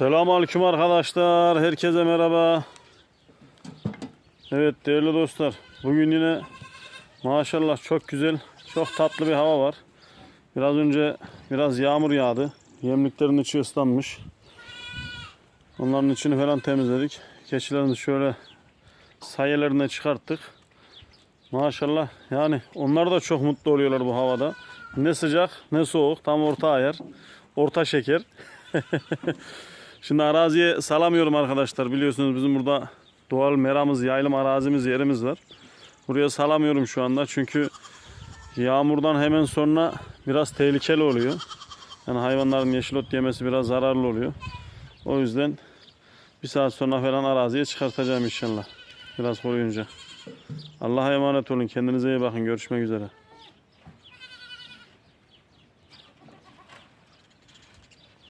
Selamünaleyküm arkadaşlar. Herkese merhaba. Evet değerli dostlar. Bugün yine maşallah çok güzel, çok tatlı bir hava var. Biraz önce biraz yağmur yağdı. Yemliklerin içi ıslanmış. Onların içini falan temizledik. Keçilerini şöyle sayelerine çıkarttık. Maşallah yani onlar da çok mutlu oluyorlar bu havada. Ne sıcak ne soğuk tam orta ayar. Orta şeker. Şimdi araziye salamıyorum arkadaşlar. Biliyorsunuz bizim burada doğal meramız, yaylım arazimiz, yerimiz var. Buraya salamıyorum şu anda çünkü yağmurdan hemen sonra biraz tehlikeli oluyor. Yani hayvanların yeşil ot yemesi biraz zararlı oluyor. O yüzden bir saat sonra falan araziye çıkartacağım inşallah. Biraz koruyunca. Allah'a emanet olun. Kendinize iyi bakın. Görüşmek üzere.